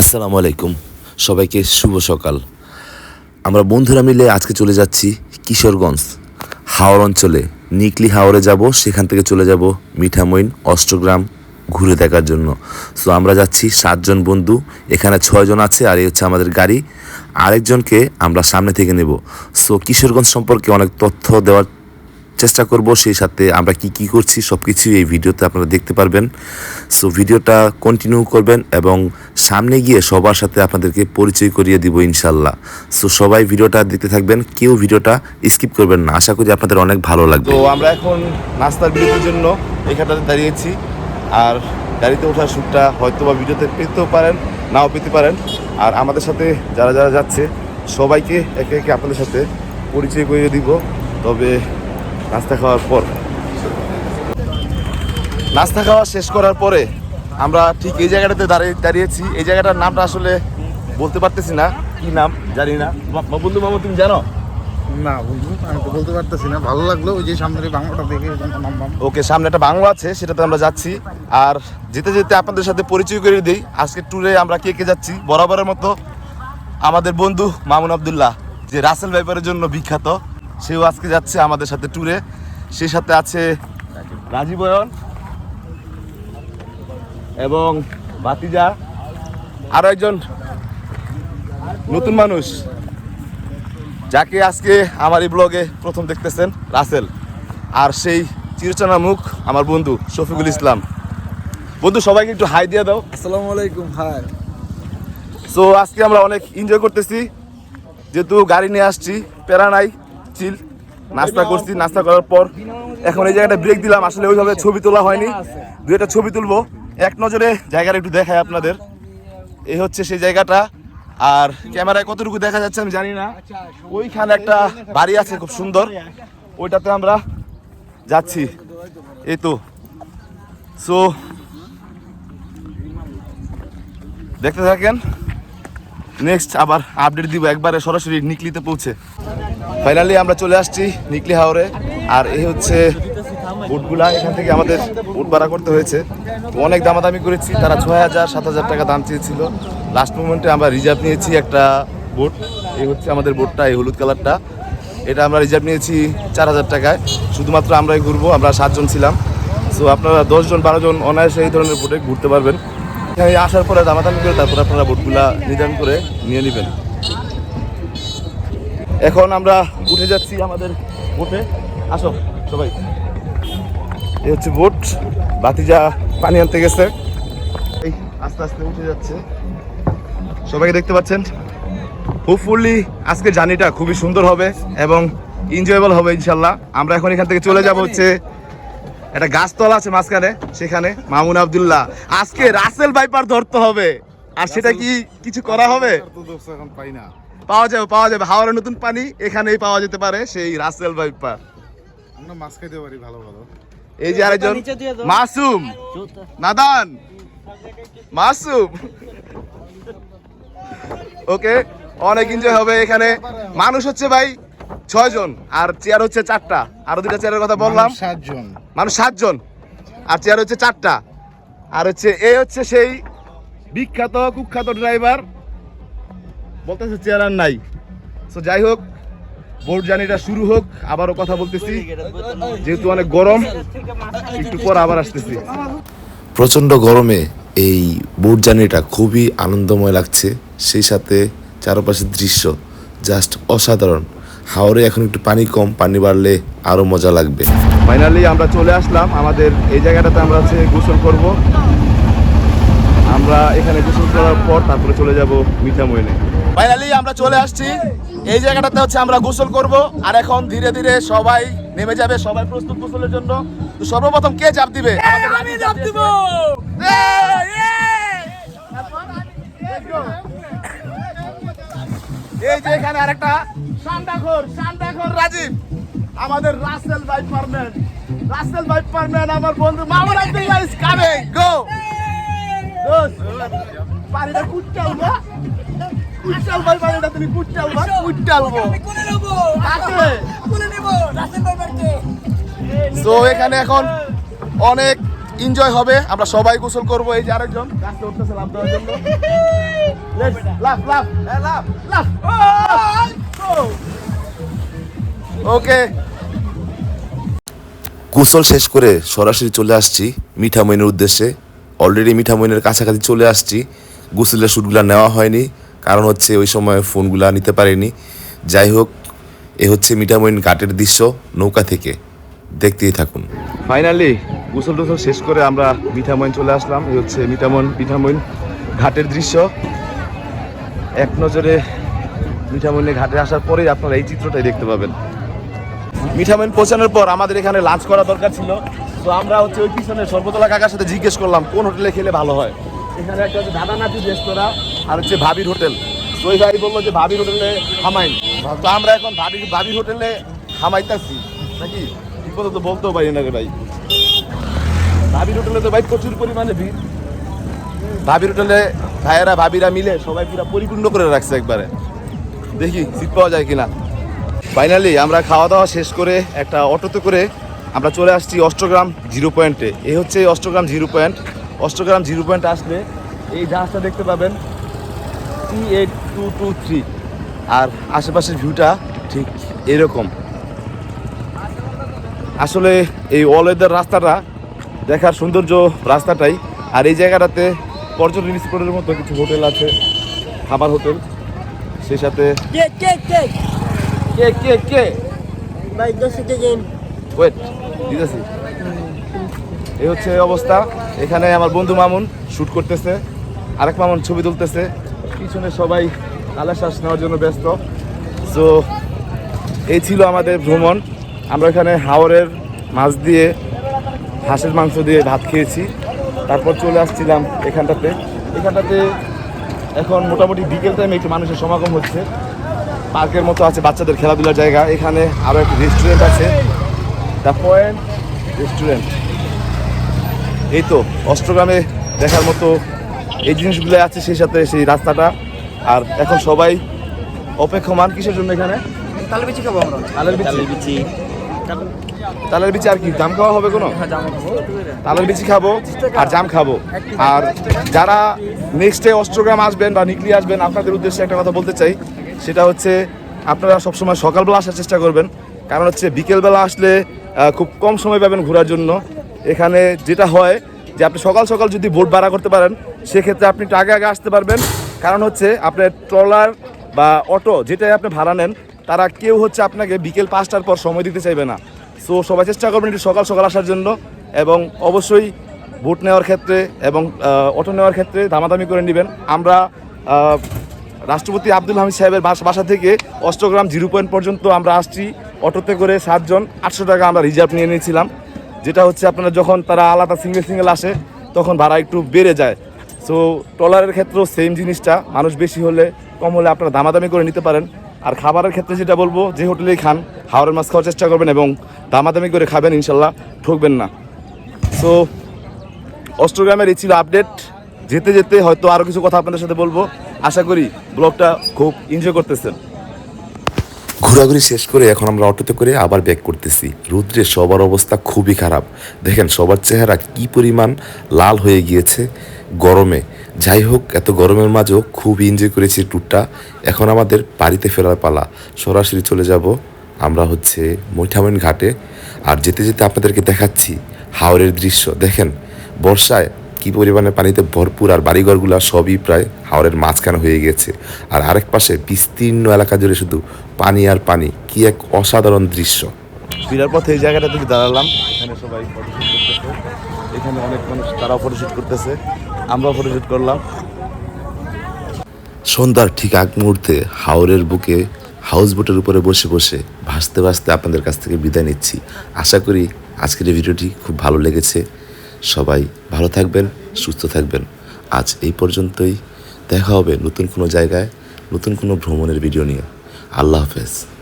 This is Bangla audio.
আসসালামু আলাইকুম। সবাইকে শুভ সকাল। আমরা বন্ধুরা মিলে আজকে চলে যাচ্ছি কিশোরগঞ্জ হাওড় অঞ্চলে। নিকলি হাওড়ে যাব, সেখান থেকে চলে যাব মিঠামইন, অষ্টগ্রাম ঘুরে দেখার জন্য। সো আমরা যাচ্ছি সাতজন বন্ধু, এখানে ছয়জন আছে আর এই হচ্ছে আমাদের গাড়ি। আরেকজনকে আমরা সামনে থেকে নেব। সো কিশোরগঞ্জ সম্পর্কে অনেক তথ্য দেওয়ার চেষ্টা করব, সেই সাথে আমরা কি কি করছি সব কিছুই এই ভিডিওতে আপনারা দেখতে পারবেন। সো ভিডিওটা কন্টিনিউ করবেন এবং সামনে গিয়ে সবার সাথে আপনাদেরকে পরিচয় করিয়ে দিব ইনশাল্লাহ। সো সবাই ভিডিওটা দেখতে থাকবেন, কেউ ভিডিওটা স্কিপ করবেন না। আশা করি আপনাদের অনেক ভালো লাগবে। তো আমরা এখন নাস্তার বিরতির জন্য এখানটাতে দাঁড়িয়েছি। আর গাড়িতে ওঠার শ্যুটটা হয়তো বা ভিডিওতে পেতেও পারেন, নাও পেতে পারেন। আর আমাদের সাথে যারা যারা যাচ্ছে, সবাইকে একে একে আপনাদের সাথে পরিচয় করিয়ে দিব। তবে নাস্তা খাওয়ার পর। নাস্তা খাওয়া শেষ করার পরে আমরা ঠিক এই জায়গাটাতে দাঁড়িয়ে দাঁড়িয়েছি। এই জায়গাটার নামটা আসলে বলতে পারতেছি না। কি নাম? জানি না। বন্ধু মামু তুমি জানো? না বন্ধু আমি তো বলতে পারতেছি না। ভালো লাগল ওই যে সামনের বাংলাটা দেখে নামলাম ওকে সামনে একটা বাংলা আছে সেটাতে আমরা যাচ্ছি। আর যেতে যেতে আপনাদের সাথে পরিচয় করে দিই। আজকে ট্যুরে আমরা কে কে যাচ্ছি? বরাবরের মতো আমাদের বন্ধু মামুন আবদুল্লাহ যে রাসেল ভাইপারের জন্য বিখ্যাত। সেও আজকে যাচ্ছে আমাদের সাথে ট্যুরে সে সাথে আছে রাজীব বয়ন এবং বাতিজা আরও একজন নতুন মানুষ যাকে আজকে আমার এই ব্লগে প্রথম দেখতেছেন রাসেল। আর সেই চিরচনা মুখ আমার বন্ধু শফিকুল ইসলাম। বন্ধু সবাইকে একটু হাই দিয়ে দাও। আসসালামু আলাইকুম হাই সো আজকে আমরা অনেক এনজয় করতেছি। যেহেতু গাড়ি নিয়ে আসছি প্যারা নাই। চিল নাস্তা করছি, নাস্তা করার পর এখন এই জায়গাটা ব্রেক দিলাম। আসলে ওইভাবে ছবি তোলা হয়নি। দু একটা ছবি তুলবো। এক নজরে জায়গাটা একটু দেখায় আপনাদের। এই হচ্ছে সেই জায়গাটা। আর ক্যামেরায় কতটুকু দেখা যাচ্ছে আমি জানি না। ওইখানে একটা বাড়ি আছে খুব সুন্দর। ওইটাতে আমরা যাচ্ছি। এই তো। সো দেখতে থাকেন। নেক্সট আবার আপডেট দিব, একবারে সরাসরি নিকলিতে পৌঁছে। ফাইনালি আমরা চলে আসছি নিকলি হাওরে, আর এই হচ্ছে বুটগুলা এখান থেকে আমাদের বুট ভাড়া করতে হয়েছে। অনেক দামাদামি করেছি, তারা ছয় হাজার, সাত হাজার টাকা দাম চেয়েছিল। লাস্ট মুমেন্টে আমরা রিজার্ভ নিয়েছি একটা বোট এই হচ্ছে আমাদের বোটটা এই হলুদ কালারটা। এটা আমরা রিজার্ভ নিয়েছি চার হাজার টাকায়। শুধুমাত্র আমরাই ঘুরবো, আমরা সাতজন ছিলাম। সো আপনারা দশজন, বারোজন অনায়াসে এই ধরনের বোটে ঘুরতে পারবেন। আসার পরে দামাদামি করে তারপরে আপনারা বোটগুলা নির্ধারণ করে নিয়ে নেবেন। এখন আমরা উঠে যাচ্ছি আমাদের বোটে আসো সবাই। এই হচ্ছে বোট বাতিজা পানি আনতে গেছে। এই আস্তে আস্তে উঠে যাচ্ছে। সবাইকে দেখতে পাচ্ছেন? হোপফুলি আজকে জার্নিটা খুবই সুন্দর হবে এবং এনজয়েবল হবে ইনশাল্লাহ। আমরা এখন এখান থেকে চলে যাব হচ্ছে একটা গাছতলা আছে মাঝখানে সেখানে মামুন আব্দুল্লাহ। আজকে রাসেল ভাইপার ধরতে হবে। আর সেটা কি কিছু করা হবে? তো দোষ এখন পাই না। পাওয়া যাবে পাওয়া যাবে। হাওড়ের নতুন পানি এখানেই পাওয়া যেতে পারে সেই রাসেল ভাইপার। আমরা মাছ খাইতে পারি ভালো ভালো। এই যে আরেকজন মাসুম। নাদান। মাসুম। ওকে অনেক এনজয় হবে এখানে। মানুষ হচ্ছে ভাই ছয় জন আর চেয়ার হচ্ছে চারটা। আরও দুটা চেয়ারের কথা বললাম। সাতজন। মানুষ সাতজন, আর চেয়ার হচ্ছে চারটা। আর হচ্ছে এ হচ্ছে সেই বিখ্যাত, কুখ্যাত ড্রাইভার বলতেছে চেয়ার আর নাই। তো যাই হোক বোট জার্নিটা শুরু হোক, আবারও কথা বলতেছি। যেহেতু অনেক গরম, একটু পর আবার আসতেছি। প্রচণ্ড গরমে এই বোট জার্নিটা খুবই আনন্দময় লাগছে। সেই সাথে চারপাশের দৃশ্য জাস্ট অসাধারণ। হাওড়ে এখন একটু পানি কম পানি বাড়লে আরও মজা লাগবে। ফাইনালি আমরা চলে আসলাম আমাদের এই জায়গাটাতে আমরা হচ্ছে গোসল করব। আমরা এখানে গোসল করার পর তারপরে চলে যাব মিঠামইনে ফাইনালি আমরা চলে আসছি এই জায়গাটাতে হচ্ছে আমরা গোসল করব। আর এখন ধীরে ধীরে সবাই নেমে যাবে সবাই প্রস্তুত গোসলের জন্য। তো সর্বপ্রথম কে চাপ দিবে? আমি চাপ দিব! এই যে এখানে আরেকটা। সান্দাখোর সান্দাখোর রাজীব। আমাদের রাসেল ভাই পারমেন রাসেল ভাই পারমেন আমার বন্ধু মামুন আব্দুল্লাহ ইজ কামিং গো। কুট্টাল ভাই পানিটা তুমি সো এখানে এখন অনেক এনজয় হবে। আমরা সবাই গোসল করব। এই যে আরেকজন। গাছে উঠতেছে লাভ দেওয়ার জন্য। লাফ ওকে। গোসল শেষ করে সরাসরি চলে আসছি মিঠা মিঠামইনের উদ্দেশ্যে। অলরেডি মিঠা মিঠামইনের কাছাকাছি চলে আসছি। গোসলের শ্যুটগুলো নেওয়া হয়নি। কারণ হচ্ছে ওই সময় ফোনগুলা নিতে পারিনি। যাই হোক এ হচ্ছে মিঠা মিঠামইন ঘাটের দৃশ্য নৌকা থেকে। দেখতেই থাকুন। ফাইনালি গোসল টোসল শেষ করে আমরা মিঠামইন চলে আসলাম। এই হচ্ছে মিঠা মিঠামইন মিঠামইন ঘাটের দৃশ্য। এক নজরে মিঠামইনে ঘাটে আসার পরেই আপনারা এই চিত্রটাই দেখতে পাবেন। মিঠামইন পৌঁছানোর পর আমাদের এখানে লাঞ্চ করা দরকার ছিল। তো আমরা হচ্ছে ওই পিছনে সর্বতলা কাকার সাথে জিজ্ঞেস করলাম, কোন হোটেলে খেলে ভালো হয়? এখানে একটা হচ্ছে দাদা নাচি রেস্তোরাঁ আর হচ্ছে ভাবির হোটেল। তো ওই ভাই বলল যে ভাবির হোটেলে হামাইন। তো আমরা এখন ভাবির ভাবির হোটেলে হামাইতাছি। নাকি? ঠিক মতো তো বলতেও পারি না ভাই। ভাবির হোটেলে তো ভাই প্রচুর পরিমাণে ভিড়। ভাবির হোটেলে ভাইয়েরা, ভাবিরা মিলে সবাই পুরো পরিপূর্ণ করে রাখছে একবারে। দেখি সিট পাওয়া যায় কিনা। ফাইনালি আমরা খাওয়া দাওয়া শেষ করে একটা অটোতে করে আমরা চলে আসছি অষ্টগ্রাম জিরো পয়েন্টে। এই হচ্ছে Ashtagram zero point. Ashtagram zero point আসলে এই জাহাজটা দেখতে পাবেন T eight two two three আর আশেপাশের ভিউটা ঠিক এরকম। আসলে এই অল ওয়েদার রাস্তাটা দেখার সৌন্দর্য রাস্তাটাই। আর এই জায়গাটাতে পর্যটন স্পটের মতো কিছু হোটেল আছে খাবার হোটেল সেই সাথে. কে কে কে? Baik, dosa jajan. ওয়েট দিতেছি। এই হচ্ছে অবস্থা। এখানে আমার বন্ধু মামুন শ্যুট করতেছে। আরেক মামুন ছবি তুলতেছে। পিছনে সবাই আলার শ্বাস নেওয়ার জন্য ব্যস্ত। সো এই ছিল আমাদের ভ্রমণ। আমরা এখানে হাওরের মাছ দিয়ে হাঁসের মাংস দিয়ে ভাত খেয়েছি। তারপর চলে আসছিলাম এখানটাতে। এখানটাতে এখন মোটামুটি বিকেল টাইমে একটু মানুষের সমাগম হচ্ছে। পার্কের মতো আছে বাচ্চাদের খেলাধুলার জায়গা। এখানে আরও একটি রেস্টুরেন্ট আছে। দ্য পয়েন্ট রেস্টুরেন্ট এই তো অষ্টগ্রামে দেখার মতো এই জিনিসগুলো আছে সেই সাথে সেই রাস্তাটা। আর এখন সবাই অপেক্ষমান কিসের জন্য এখানে? তাহলে বেশি খাব আমরা। তালের বিচি। তালের বিচি আর কি জাম খাওয়া হবে কোনো? তালের বিচি খাব আর জাম খাব। আর যারা নেক্সট ডে অষ্টগ্রাম আসবেন বা নিকলি আসবেন আপনাদের উদ্দেশ্যে একটা কথা বলতে চাই। সেটা হচ্ছে আপনারা সবসময় সকালবেলা আসার চেষ্টা করবেন। কারণ হচ্ছে বিকেলবেলা আসলে খুব কম সময় পাবেন ঘোরার জন্য। এখানে যেটা হয় যে আপনি সকাল সকাল যদি বোট ভাড়া করতে পারেন, সেক্ষেত্রে আপনি আগে আগে আসতে পারবেন। কারণ হচ্ছে আপনার ট্রলার বা অটো যেটাই আপনি ভাড়া নেন, তারা কেউ হচ্ছে আপনাকে বিকেল পাঁচটার পর সময় দিতে চাইবে না। সো সবাই চেষ্টা করবেন একটু সকাল সকাল আসার জন্য এবং অবশ্যই বুট নেওয়ার ক্ষেত্রে এবং অটো নেওয়ার ক্ষেত্রে দামাদামি করে নেবেন। আমরা রাষ্ট্রপতি আব্দুল হামিদ সাহেবের বাস- থেকে অষ্টগ্রাম জিরো পয়েন্ট পর্যন্ত আমরা আসছি। অটোতে করে সাতজন, আটশো টাকা আমরা রিজার্ভ নিয়ে নিয়েছিলাম। যেটা হচ্ছে আপনারা যখন তারা আলাদা সিঙ্গেল সিঙ্গেল আসে, তখন ভাড়া একটু বেড়ে যায়। সো ট্রলারের ক্ষেত্রেও সেম জিনিসটা। মানুষ বেশি হলে কম হলে আপনারা দামাদামি করে নিতে পারেন। আর খাবারের ক্ষেত্রে যেটা বলব, যে হোটেলেই খান, হাওড়ের মাছ খাওয়ার চেষ্টা করবেন এবং দামাদামি করে খাবেন, ইনশাল্লাহ, ঠকবেন না। সো অষ্টগ্রামের এই ছিল আপডেট যেতে যেতে হয়তো আরও কিছু কথা আপনাদের সাথে বলব। আশা করি ব্লগটা খুব এনজয় করতেছেন। ঘোরাঘুরি শেষ করে এখন আমরা অটোতে করে আবার ব্যাক করতেছি। রুদ্রে সবার অবস্থা খুবই খারাপ। দেখেন সবার চেহারা কি পরিমাণ লাল হয়ে গিয়েছে গরমে। যাই হোক, এত গরমের মাঝেও খুব এনজয় করেছি ট্যুরটা এখন আমাদের বাড়িতে ফেরার পালা। সরাসরি চলে যাব আমরা হচ্ছে মৈঠামইন ঘাটে। আর যেতে যেতে আপনাদেরকে দেখাচ্ছি হাওরের দৃশ্য। দেখেন, বর্ষায় কি পরিমাণে পানিতে ভরপুর আর বাড়িঘরগুলো সবই প্রায় হাওরের মাঝখানে হয়ে গেছে। আর আরেক পাশে বিস্তীর্ণ এলাকা জুড়ে শুধু পানি আর পানি কি এক অসাধারণ দৃশ্য। ফিরার পথে এই জায়গাটাতে দাঁড়ালাম। এখানে সবাই করতেছে। এখানে অনেক মানুষ তারাও ফটোশুট করতেছে। আমরাও ফটোশুট করলাম। সন্ধ্যার ঠিক আগ মুহূর্তে হাওরের বুকে হাউস বোটের উপরে বসে বসে ভাসতে ভাসতে আপনাদের কাছ থেকে বিদায় নিচ্ছি। আশা করি আজকের এই ভিডিওটি খুব ভালো লেগেছে। সবাই ভালো থাকবেন, সুস্থ থাকবেন। আজ এই পর্যন্তই। দেখা হবে নতুন কোনো জায়গায়, নতুন কোনো ভ্রমণের ভিডিও নিয়ে। আল্লাহ হাফেজ।